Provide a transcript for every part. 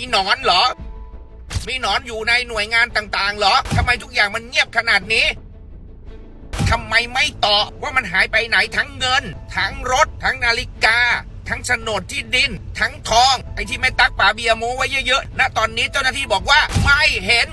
มีหนอนเหรอ มีหนอนอยู่ในหน่วยงานต่างๆ เหรอทำไมทุกอย่างมันเงียบขนาดนี้ทำไมไม่ตอบว่ามันหายไปไหนทั้งเงิน ทั้งรถ ทั้งนาฬิกา ทั้งโฉนดที่ดิน ทั้งทอง ไอ้ที่แม่ตักป่าเบียโมไว้เยอะๆณตอนนี้เจ้าหน้าที่บอกว่าไม่เห็น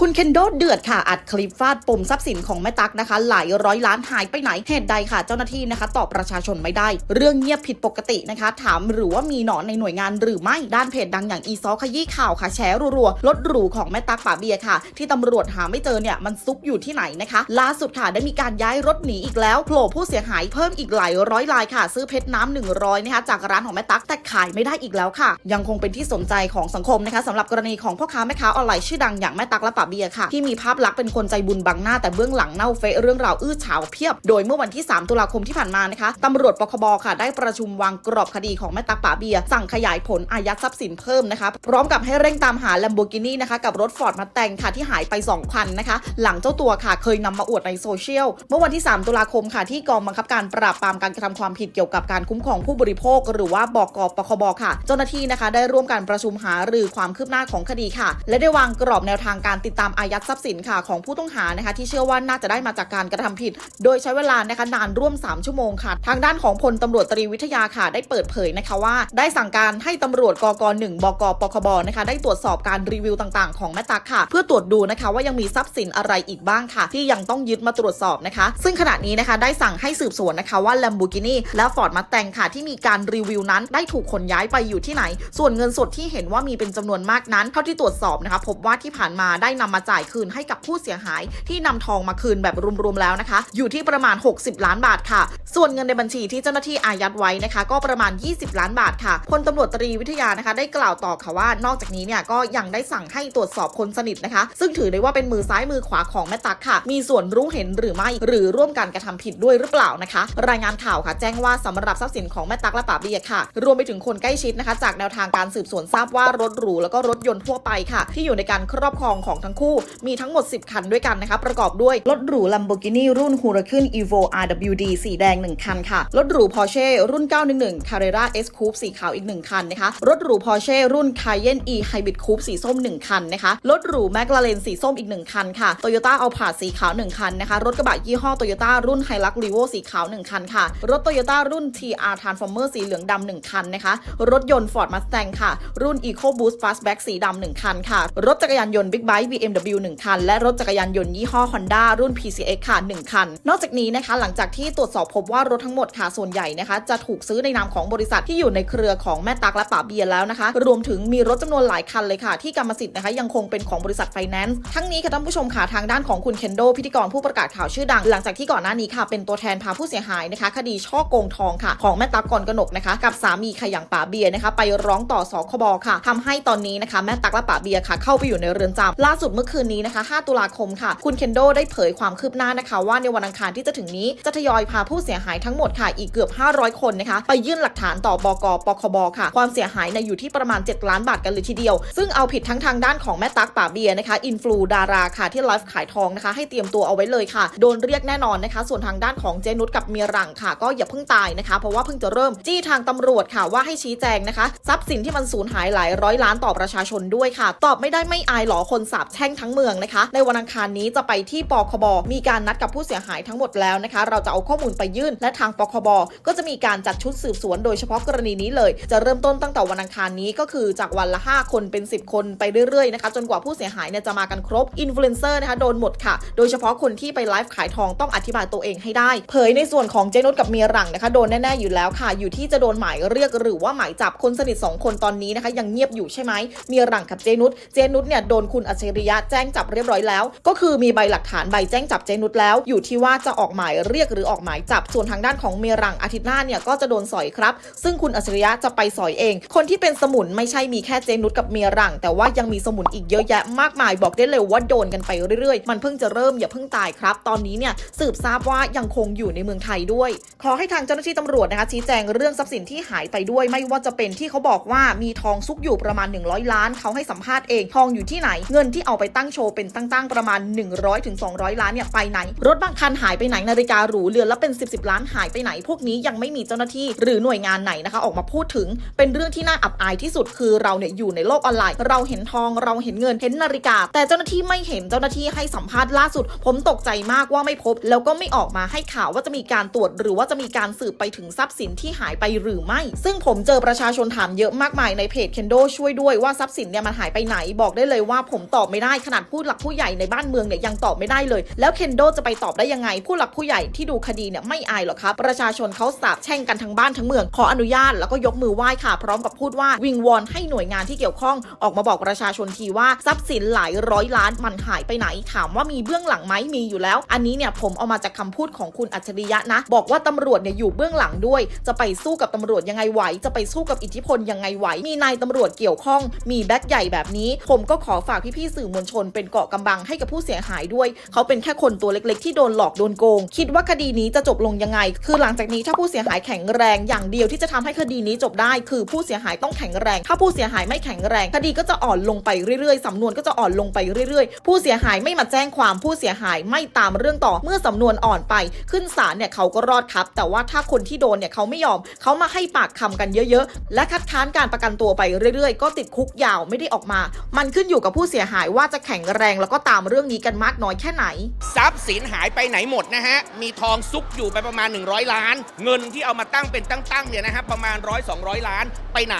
คุณเคนโดเดือดค่ะ อัดคลิปฟาดปมทรัพย์สินของแม่ตั๊กนะคะ หลายร้อยล้านหายไปไหนเหตุใดค่ะ เจ้าหน้าที่นะคะ ตอบประชาชนไม่ได้ เรื่องเงียบผิดปกตินะคะ ถามหรือว่ามีหนอนในหน่วยงานหรือไม่ด้านเพจดังอย่างอีซอขยี้ข่าวค่ะแชร์รัวๆรถหรูของแม่ตั๊กป่าเบียค่ะ ที่ตำรวจหาไม่เจอเนี่ยมันซุกอยู่ที่ไหนนะคะ ล่าสุดค่ะได้มีการย้ายรถหนีอีกแล้วโผล่ผู้เสียหายเพิ่มอีกหลายร้อยรายค่ะ ซื้อเพชรน้ำหนึ่งร้อยนะคะจากร้านของแม่ตั๊กแต่ขายไม่ได้อีกแล้วค่ะ ยังคงเป็นที่สนใจของสังคมนะคะสำหรับกรณีของพ่อค้าแม่ค้าออนไลน์ชื่อดังอย่างแม่ตั๊กและป่าเบียร์ค่ะ ที่มีภาพลักษณ์เป็นคนใจบุญบังหน้าแต่เบื้องหลังเน่าเฟะเรื่องราวอื้อฉาวเพียบ โดยเมื่อวันที่ 3 ตุลาคมที่ผ่านมานะคะตำรวจปคบค่ะ ได้ประชุมวางกรอบคดีของแม่ตักป่าเบียร์สั่งขยายผลอายัดทรัพย์สินเพิ่มนะคะ พร้อมกับให้เร่งตามหา Lamborghini นะคะกับรถ Ford Mustang ค่ะที่หายไป2คันนะคะ หลังเจ้าตัวค่ะเคยนำมาอวดในโซเชียลเมื่อวันที่ 3 ตุลาคมค่ะที่กองบังคับการปราบปรามการกระทำความผิดเกี่ยวกับการคุ้มครองผู้บริโภค หรือว่าบกปคบค่ะ เจ้าหน้าที่นะคะ ได้ร่วมการประชุมหารือความคืบหน้าของคดีค่ะ และได้วางกรอบแนวทางการติดตามอายัดทรัพย์สินค่ะของผู้ต้องหานะคะ ที่เชื่อว่าน่าจะได้มาจากการกระทำผิด โดยใช้เวลานะคะนานร่วม 3 ชั่วโมงค่ะ ทางด้านของพลตำรวจตรีวิทยาค่ะได้เปิดเผยนะคะว่า ได้สั่งการให้ตำรวจกก1บกปคบนะคะ ได้ตรวจสอบการรีวิวต่างๆ ของแม่ตักค่ะ เพื่อตรวจดูนะคะว่ายังมีทรัพย์สินอะไรอีกบ้างค่ะ ที่ยังต้องยึดมาตรวจสอบนะคะ ซึ่งขณะนี้นะคะได้สั่งให้สืบสวนนะคะว่า Lamborghini และ Ford m u s t a n ค่ะ ที่มีการรีวิวนั้นได้ถูกขนย้ายไปอยู่ที่ไหน ส่วนเงินสดที่เห็นว่ามีเป็นจำนวนมากนั้น เท่าที่ตรวจสอบนะคะพบว่าที่ผ่านมาได้นำมาจ่ายคืนให้กับผู้เสียหาย ที่นำทองมาคืนแบบรวมๆแล้วนะคะ อยู่ที่ประมาณ 60 ล้านบาทค่ะ ส่วนเงินในบัญชีที่เจ้าหน้าที่อายัดไว้นะคะ ก็ประมาณ 20 ล้านบาทค่ะพลตำรวจตรีวิทยานะคะ ได้กล่าวต่อค่ะว่านอกจากนี้เนี่ยก็ยังได้สั่งให้ตรวจสอบคนสนิทนะคะ ซึ่งถือได้ว่าเป็นมือซ้ายมือขวาของแม่ตักค่ะ มีส่วนรู้เห็นหรือไม่ หรือร่วมกันกระทำผิดด้วยหรือเปล่านะคะ รายงานข่าวค่ะ แจ้งว่าสำหรับทรัพย์สินของแม่ตักและป่าเบียค่ะ รวมไปถึงคนใกล้ชิดนะคะ จากแนวทางการสืบสวนทราบว่ารถหรูแล้วก็รถยนต์ทั่วไปค่ะ ที่อยู่ในการครอบครองของทั้งงคู่มีทั้งหมด 10 คันด้วยกันนะคะประกอบด้วยรถหรู Lamborghini รุ่น Huracan Evo RWD สีแดง 1 คันค่ะ รถหรู Porsche รุ่น 911 Carrera S Coupe สีขาวอีก 1 คันนะคะ รถหรู Porsche รุ่น Cayenne E Hybrid Coupe สีส้ม 1 คันนะคะ รถหรู McLaren สีส้มอีก 1 คันค่ะ Toyota Alphard สีขาว 1 คันนะคะ รถกระบะยี่ห้อ Toyota รุ่น Hilux Revo สีขาว 1 คันค่ะ รถ Toyota รุ่น TR Transformer สีเหลืองดำ1คันนะคะ รถยนต์ Ford Mustang ค่ะ รุ่น EcoBoost Fastback สีดำ1คันค่ะ รถจักรยานยนต์ Big Bike BMW 1 คัน และรถจักรยานยนต์ยี่ห้อ Honda รุ่น PCX ค่ะ 1 คัน นอกจากนี้นะคะ หลังจากที่ตรวจสอบพบว่ารถทั้งหมดค่ะส่วนใหญ่นะคะ จะถูกซื้อในนามของบริษัทที่อยู่ในเครือของแม่ตักและป่าเบียร์แล้วนะคะ รวมถึงมีรถจำนวนหลายคันเลยค่ะ ที่กรรมสิทธิ์นะคะยังคงเป็นของบริษัทไฟแนนซ์ทั้งนี้ค่ะท่านผู้ชมค่ะทางด้านของคุณเคนโดพิธีกรผู้ประกาศข่าวชื่อดัง หลังจากที่ก่อนหน้านี้ค่ะเป็นตัวแทนพาผู้เสียหายนะคะคดีช่อโกงทองค่ะ ของแม่ตักกรกนกนะคะ กับสามีค่ะอย่างป่าเบียร์นะคะ ไปร้องต่อสคบค่ะทำให้ตอนนี้นะคะแม่ตักและป่าเบียร์ค่ะเข้าไปอยู่ในเรือนจำล่าสุดเมื่อคืนนี้นะคะ 5 ตุลาคมค่ะ คุณเคนโดได้เผยความคืบหน้านะคะ ว่าในวันอังคารที่จะถึงนี้จะทยอยพาผู้เสียหายทั้งหมดค่ะ อีกเกือบ 500 คนนะคะ ไปยื่นหลักฐานต่อบกปคบค่ะ ความเสียหายในอยู่ที่ประมาณ 7 ล้านบาทกันเลยทีเดียว ซึ่งเอาผิดทั้งทางด้านของแม่ตั๊กป่าเบียนะคะอินฟลูดาราค่ะที่ไลฟ์ขายทองนะคะ ให้เตรียมตัวเอาไว้เลยค่ะ โดนเรียกแน่นอนนะคะ ส่วนทางด้านของเจนุสกับเมียหลังค่ะ ก็อย่าเพิ่งตายนะคะ เพราะว่าเพิ่งจะเริ่มจี้ทางตำรวจค่ะว่าให้ชี้แจงนะคะ ทรัพย์สินที่มันสูญหายหลายร้อยล้านต่อประชาชนด้วยค่ะ ตอบไม่ได้ไม่อายหรอคนสาบแช่พ่งทั้งเมืองนะคะ ในวันอังคารนี้จะไปที่ปคบ มีการนัดกับผู้เสียหายทั้งหมดแล้วนะคะ เราจะเอาข้อมูลไปยื่น และทางปคบ ก็จะมีการจัดชุดสืบสวนโดยเฉพาะกรณีนี้เลย จะเริ่มต้นตั้งแต่วันอังคารนี้ก็คือจากวันละ 5 คนเป็น 10 คนไปเรื่อยๆนะคะ จนกว่าผู้เสียหายเนี่ยจะมากันครบ อินฟลูเอนเซอร์นะคะโดนหมดค่ะ โดยเฉพาะคนที่ไปไลฟ์ขายทองต้องอธิบายตัวเองให้ได้ เผยในส่วนของเจนุสกับเมียหลังนะคะโดนแน่ๆอยู่แล้วค่ะ อยู่ที่จะโดนหมายเรียกหรือว่าหมายจับคนสนิทสองคนตอนนี้นะคะยังเงียบอยู่ใช่ไหมเมียหลังกับเจนุสเจนุสเนี่ยโดนคุณอัจฉริยะแจ้งจับเรียบร้อยแล้ว ก็คือมีใบหลักฐานใบแจ้งจับเจนุสแล้ว อยู่ที่ว่าจะออกหมายเรียกหรือออกหมายจับส่วนทางด้านของเมียรังอาทิตย์หน้าเนี่ยก็จะโดนสอยครับ ซึ่งคุณอัจฉริยะจะไปสอยเอง คนที่เป็นสมุนไม่ใช่มีแค่เจนุสกับเมียรัง แต่ว่ายังมีสมุนอีกเยอะแยะมากมายบอกได้เลยว่าโดนกันไปเรื่อยๆ มันเพิ่งจะเริ่มอย่าเพิ่งตายครับ ตอนนี้เนี่ยสืบทราบว่ายังคงอยู่ในเมืองไทยด้วย ขอให้ทางเจ้าหน้าที่ตำรวจนะคะชี้แจงเรื่องทรัพย์สินที่หายไปด้วย ไม่ว่าจะเป็นที่เขาบอกว่ามีทองซุกอยู่ประมาณ 100 ล้านเขาให้สัมภาษณ์เองทองอยู่ที่ไหนเงินที่เอาไปไปตั้งโชว์เป็นตั้งๆประมาณ100ถึง200 ล้านเนี่ยไปไหน รถบางคันหายไปไหนนาฬิกาหรูเรือนละเป็น 10บสล้านหายไปไหน พวกนี้ยังไม่มีเจ้าหน้าที่หรือหน่วยงานไหนนะคะ ออกมาพูดถึงเป็นเรื่องที่น่าอับอายที่สุดคือเราเนี่ยอยู่ในโลกออนไลน์ เราเห็นทองเราเห็นเงินเห็นนาฬิกา แต่เจ้าหน้าที่ไม่เห็นเจ้าหน้าที่ให้สัมภาษณ์ล่าสุด ผมตกใจมากว่าไม่พบ แล้วก็ไม่ออกมาให้ข่าวว่าจะมีการตรวจ หรือว่าจะมีการสืบไปถึงทรัพย์สินที่หายไปหรือไม่ ซึ่งผมเจอประชาชนถามเยอะมากมายในเพจเคนโดช่วยด้วยว่าทรัพย์สินเนี่ยมันหายไปไหนบอกได้เลยว่าผมตอบไม่ได้ขนาดผู้หลักผู้ใหญ่ในบ้านเมืองเนี่ยยังตอบไม่ได้เลย แล้วเคนโดจะไปตอบได้ยังไง ผู้หลักผู้ใหญ่ที่ดูคดีเนี่ยไม่อายหรอกครับประชาชนเขาสาบแช่งกันทั้งบ้านทั้งเมือง ขออนุญาตแล้วก็ยกมือไหว้ค่ะ พร้อมกับพูดว่าวิงวอนให้หน่วยงานที่เกี่ยวข้องออกมาบอกประชาชนทีว่าทรัพย์สินหลายร้อยล้านมันหายไปไหน ถามว่ามีเบื้องหลังไหมมีอยู่แล้ว อันนี้เนี่ยผมเอามาจากคำพูดของคุณอัจฉริยะนะ บอกว่าตำรวจเนี่ยอยู่เบื้องหลังด้วย จะไปสู้กับตำรวจยังไงไหว จะไปสู้กับอิทธิพลยังไงไหว มีนายตำรวจเกี่ยวข้อง มีแบ็คใหญ่แบบนี้ ผมก็ขอฝากพี่ๆสื่อมวลชน เป็นเกาะกำบังให้กับผู้เสียหายด้วย เขาเป็นแค่คนตัวเล็กๆ ที่โดนหลอกโดนโกง คิดว่าคดีนี้จะจบลงยังไง คือหลังจากนี้ถ้าผู้เสียหายแข็งแรงอย่างเดียวที่จะทำให้คดีนี้จบได้ คือผู้เสียหายต้องแข็งแรง ถ้าผู้เสียหายไม่แข็งแรง คดีก็จะอ่อนลงไปเรื่อยๆสำนวนก็จะอ่อนลงไปเรื่อยๆ ผู้เสียหายไม่มาแจ้งความผู้เสียหายไม่ตามเรื่องต่อเมื่อสำนวนอ่อนไป ขึ้นศาลเนี่ยเขาก็รอดครับ แต่ว่าถ้าคนที่โดนเนี่ยเขาไม่ยอมเขามาให้ปากคำกันเยอะๆ และคัดค้านการประกันตัวไปเรื่อยๆ ก็ติดคุกยาวไม่ได้ออกมา มันขึ้นอยู่กับผู้เสียหายว่าจะแข็งแรงแล้วก็ตามเรื่องนี้กันมากน้อยแค่ไหน ทรัพย์สินหายไปไหนหมดนะฮะ มีทองซุกอยู่ไปประมาณ 100 ล้าน เงินที่เอามาตั้งเป็นตั้งๆเนี่ยนะฮะประมาณร้อยสองล้านไปไหน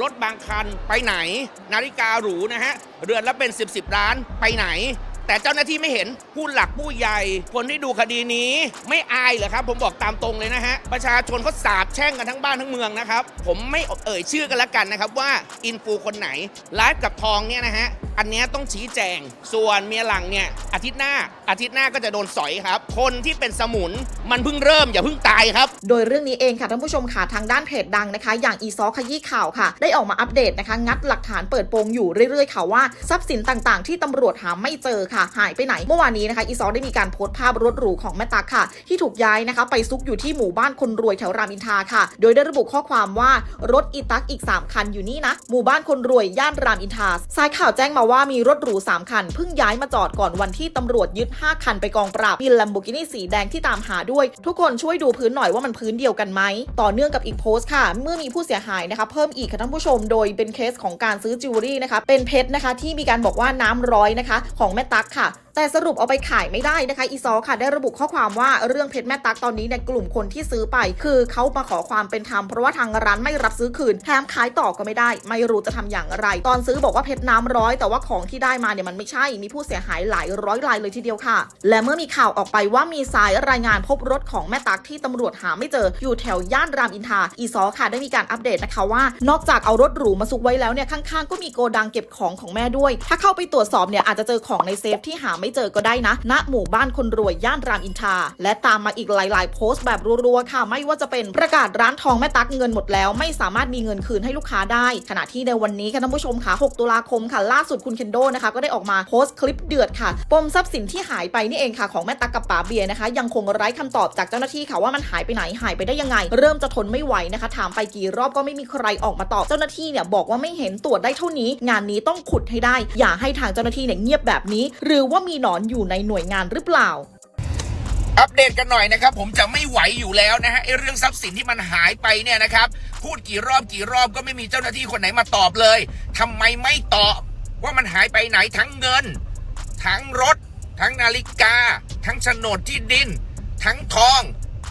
รถบางคันไปไหน นาฬิกาหรูนะฮะเรือนละเป็น 10บสล้านไปไหน แต่เจ้าหน้าที่ไม่เห็นผู้หลักผู้ใหญ่ คนที่ดูคดีนี้ไม่อายเหรอครับ ผมบอกตามตรงเลยนะฮะ ประชาชนเขาสาบแช่งกันทั้งบ้านทั้งเมืองนะครับ ผมไม่เอ่ยชื่อกันละกันนะครับว่าอินฟูคนไหนไลฟ์กับทองเนี่ยนะฮะอันเนี้ยต้องชี้แจง ส่วนเมียหลังเนี่ยอาทิตย์หน้าอาทิตย์หน้าก็จะโดนสอยครับ คนที่เป็นสมุนมันเพิ่งเริ่มอย่าเพิ่งตายครับ โดยเรื่องนี้เองค่ะท่านผู้ชมค่ะทางด้านเพจดังนะคะ อย่างอีซอขยี้ข่าวค่ะ ได้ออกมาอัปเดตนะคะ งัดหลักฐานเปิดโปงอยู่เรื่อยๆค่ะว่าทรัพย์สินต่างๆ ที่ตำรวจหาไม่เจอค่ะ หายไปไหนเมื่อวานนี้นะคะอีซอได้มีการโพสต์ภาพรถหรูของแม่ตักค่ะ ที่ถูกย้ายนะคะ ไปซุกอยู่ที่หมู่บ้านคนรวยแถวรามอินทราค่ะ โดยได้ระบุข้อความว่ารถอีตักอีก 3 คันอยู่นี่นะหมู่บ้านคนรวยย่านรามอินทราสายข่าวแจ้งมาว่ามีรถหรู 3 คันเพิ่งย้ายมาจอดก่อนวันที่ตำรวจยึด 5 คันไปกองปราบมีลัมโบกินี่สีแดงที่ตามหาด้วย ทุกคนช่วยดูพื้นหน่อยว่ามันพื้นเดียวกันไหม ต่อเนื่องกับอีกโพสต์ค่ะ เมื่อมีผู้เสียหายนะคะ เพิ่มอีกค่ะท่านผู้ชม โดยเป็นเคสของการซื้อจิวเวลรี่นะคะ เป็นเพชรนะคะ ที่มีการบอกว่าน้ำร้อยนะคะ ของแม่ตั๊กค่ะแต่สรุปเอาไปขายไม่ได้นะคะ อีซอค่ะได้ระบุข้อความว่าเรื่องเพชรแม่ตั๊กตอนนี้เนี่ยกลุ่มคนที่ซื้อไป คือเขามาขอความเป็นธรรมเพราะว่าทางร้านไม่รับซื้อคืนแถมขายต่อก็ไม่ได้ ไม่รู้จะทำอย่างไร ตอนซื้อบอกว่าเพชรน้ำร้อยแต่ว่าของที่ได้มาเนี่ยมันไม่ใช่ มีผู้เสียหายหลายร้อยรายเลยทีเดียวค่ะ และเมื่อมีข่าวออกไปว่ามีสายรายงานพบรถของแม่ตักที่ตำรวจหาไม่เจออยู่แถวย่านรามอินทราอีซอค่ะได้มีการอัปเดตนะคะว่า นอกจากเอารถหรูมาซุกไว้แล้วเนี่ยข้างๆก็มีโกดังเก็บของของแม่ด้วย ถ้าเข้าไปตรวจสอบเนี่ยอาจจะเจอของในเซฟที่หาไม่เจอก็ได้นะณหมู่บ้านคนรวยย่านรามอินทราและตามมาอีกหลาย ๆ โพสต์แบบรัวๆค่ะไม่ว่าจะเป็นประกาศร้านทองแม่ตักเงินหมดแล้ว ไม่สามารถมีเงินคืนให้ลูกค้าได้ ขณะที่ในวันนี้ค่ะท่านผู้ชมค่ะ 6 ตุลาคมค่ะล่าสุดคุณเคนโดนะคะก็ได้ออกมาโพสต์คลิปเดือดค่ะ ปมทรัพย์สินที่หายไปนี่เองค่ะ ของแม่ตักกับป๋าเบียนะคะ ยังคงไร้คำตอบจากเจ้าหน้าที่ค่ะว่ามันหายไปไหนหายไปได้ยังไง เริ่มจะทนไม่ไหวนะคะ ถามไปกี่รอบก็ไม่มีใครออกมาตอบเจ้าหน้าที่เนี่ยบอกว่าไม่เห็นตรวจได้เท่านี้ งานนี้ต้องขุดให้ได้ อย่าให้ทางเจ้าหน้าที่เนี่ยเงียบแบบนี้ หรือว่ามีหนอนอยู่ในหน่วยงานหรือเปล่าอัปเดตกันหน่อยนะครับ ผมจะไม่ไหวอยู่แล้วนะฮะไอเรื่องทรัพย์สินที่มันหายไปเนี่ยนะครับ พูดกี่รอบกี่รอบก็ไม่มีเจ้าหน้าที่คนไหนมาตอบเลยทำไมไม่ตอบ ว่ามันหายไปไหนทั้งเงิน ทั้งรถ ทั้งนาฬิกา ทั้งโฉนดที่ดิน ทั้งทอง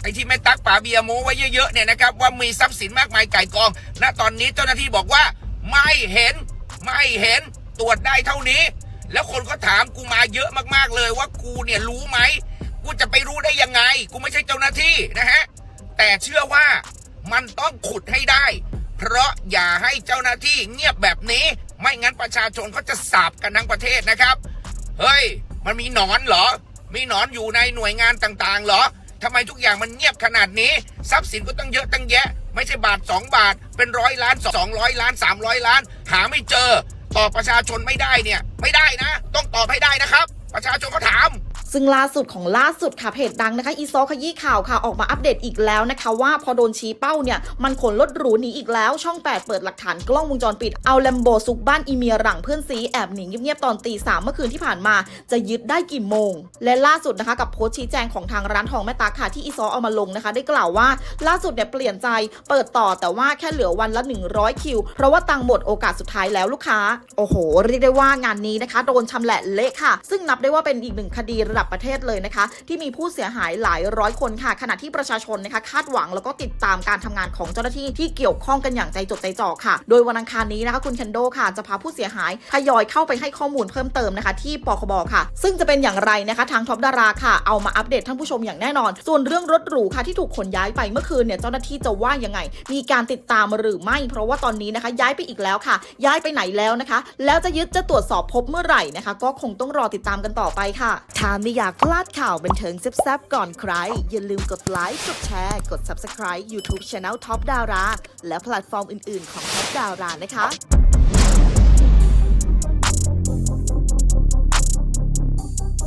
ไอ้ที่แม่ตักป่าเบียโมไว้เยอะๆเนี่ยนะครับว่ามีทรัพย์สินมากมายไก่กอง ณตอนนี้เจ้าหน้าที่บอกว่า ไม่เห็นไม่เห็นตรวจได้เท่านี้ แล้วคนก็ถามกูมาเยอะมากๆเลยว่ากูเนี่ยรู้ไหมกูจะไปรู้ได้ยังไง กูไม่ใช่เจ้าหน้าที่นะฮะแต่เชื่อว่ามันต้องขุดให้ได้ เพราะอย่าให้เจ้าหน้าที่เงียบแบบนี้ ไม่งั้นประชาชนเขาจะสาบกันทั้งประเทศนะครับ เฮ้ย มันมีหนอนเหรอ มีหนอนอยู่ในหน่วยงานต่างๆเหรอทำไมทุกอย่างมันเงียบขนาดนี้ ทรัพย์สินก็ต้องเยอะตั้งแยะ ไม่ใช่บาท 2 บาท เป็นร้อยล้าน 200 ล้าน 300 ล้าน หาไม่เจอ ตอบประชาชนไม่ได้เนี่ย ไม่ได้นะ ต้องตอบให้ได้นะครับ ประชาชนเขาถาม ซึ่งล่าสุดของล่าสุดค่ะเพจดังนะคะอีซอขยี้ข่าวค่ะออกมาอัปเดตอีกแล้วนะคะว่าพอโดนชี้เป้าเนี่ยมันขนรถหรูหนีอีกแล้ว ช่อง 8 เปิดหลักฐานกล้องวงจรปิดเอาแลมโบซุกบ้านอีเมียหลังเพื่อนซีแอบหนีเงียบๆตอนตีสามเมื่อคืนที่ผ่านมา จะยึดได้กี่โมง และล่าสุดนะคะกับโพสต์ชี้แจงของทางร้านทองแม่ตาค่ะที่อีซอเอามาลงนะคะ ได้กล่าวว่าล่าสุดเนี่ยเปลี่ยนใจเปิดต่อแต่ว่าแค่เหลือวันละ 100 คิว เพราะว่าตังหมดโอกาสสุดท้ายแล้วลูกค้า โอ้โหเรียกได้ว่างานนี้นะคะโดนชำแหละเละค่ะ ซึ่งนับได้ว่าเป็นอีกหนึ่งคดีระดับประเทศเลยนะคะ ที่มีผู้เสียหายหลายร้อยคนค่ะ ขณะที่ประชาชนนะคะคาดหวังแล้วก็ติดตามการทำงานของเจ้าหน้าที่ที่เกี่ยวข้องกันอย่างใจจดใจจ่อค่ะ โดยวันอังคารนี้นะคะคุณเคนโดค่ะจะพาผู้เสียหายทยอยเข้าไปให้ข้อมูลเพิ่มเติมนะคะที่ปคบค่ะ ซึ่งจะเป็นอย่างไรนะคะทางท็อปดาราค่ะ เอามาอัปเดตท่านผู้ชมอย่างแน่นอน ส่วนเรื่องรถหรูค่ะที่ถูกขนย้ายไปเมื่อคืนเนี่ยเจ้าหน้าที่จะว่ายังไง มีการติดตามหรือไม่ เพราะว่าตอนนี้นะคะย้ายไปอีกแล้วค่ะ ย้ายไปไหนแล้วนะคะ แล้วจะยึดจะตรวจสอบพบเมื่อไหร่นะคะ ก็คงต้องรอติดตามกันต่อไปค่ะถ้าไม่อยากพลาดข่าวบันเทิงแซ่บๆก่อนใคร อย่าลืมกดไลค์กดแชร์ กด Subscribe YouTube Channel Top Dara และแพลตฟอร์มอื่นๆของ Top Dara นะคะ